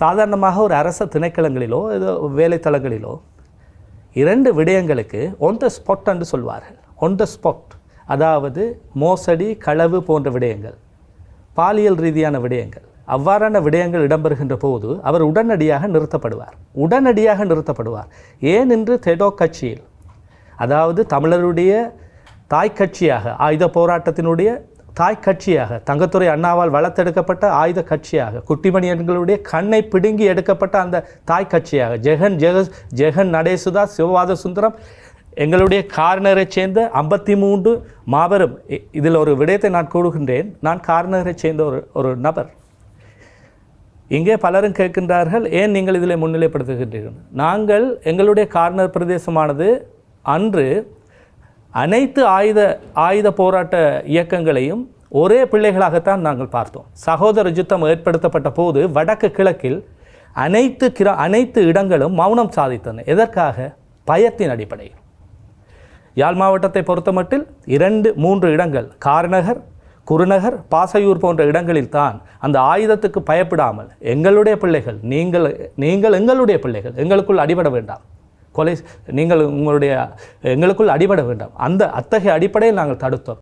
சாதாரணமாக ஒரு அரச திணைக்களங்களிலோ ஏதோ வேலைத்தளங்களிலோ இரண்டு விடயங்களுக்கு ஒன் த ஸ்பாட் என்று சொல்வார்கள். ஒன் த ஸ்பாட் அதாவது மோசடி களவு போன்ற விடயங்கள். பாலியல் ரீதியான விடயங்கள். அவ்வாறான விடயங்கள் இடம்பெறுகின்ற போது அவர் உடனடியாக நிறுத்தப்படுவார். உடனடியாக நிறுத்தப்படுவார். ஏன் என்று தெடோ கட்சியில். அதாவது தமிழருடைய தாய் கட்சியாக ஆயுத போராட்டத்தினுடைய தாய் கட்சியாக தங்கத்துறை அண்ணாவால் வளர்த்தெடுக்கப்பட்ட ஆயுத கட்சியாக குட்டிமணியன்களுடைய கண்ணை பிடுங்கி எடுக்கப்பட்ட அந்த தாய் கட்சியாக ஜெகன் ஜெக ஜெகன் நடேசுதா சிவவாத சுந்தரம் எங்களுடைய கார்னரைச் சேர்ந்த ஐம்பத்தி மூன்று மாபெரும் இ- இதில் ஒரு விடயத்தை நான் கூறுகின்றேன். நான் கார்னரை சேர்ந்த ஒரு ஒரு நபர். இங்கே பலரும் கேட்கின்றார்கள் ஏன் நீங்கள் இதில் முன்னிலைப்படுத்துகின்றீர்கள்? நாங்கள் எங்களுடைய கார்னர் பிரதேசமானது அன்று அனைத்து ஆயுத ஆயுத போராட்ட இயக்கங்களையும் ஒரே பிள்ளைகளாகத்தான் நாங்கள் பார்த்தோம். சகோதர யுத்தம் ஏற்படுத்தப்பட்ட போது வடக்கு கிழக்கில் அனைத்து கிர அனைத்து இடங்களும் மௌனம் சாதித்தன. எதற்காக? பயத்தின் அடிப்படையில். யாழ் மாவட்டத்தை பொறுத்தமட்டில் இரண்டு மூன்று இடங்கள் கார்நகர் குருநகர் பாசையூர் போன்ற இடங்களில் தான் அந்த ஆயுதத்துக்கு பயப்படாமல் எங்களுடைய பிள்ளைகள் நீங்கள் நீங்கள் எங்களுடைய பிள்ளைகள் எங்களுக்குள் அடிபட வேண்டாம். கொலை நீங்கள் உங்களுடைய எங்களுக்குள் அடிபட வேண்டாம். அந்த அத்தகைய அடிப்படையில் நாங்கள் தடுத்தோம்.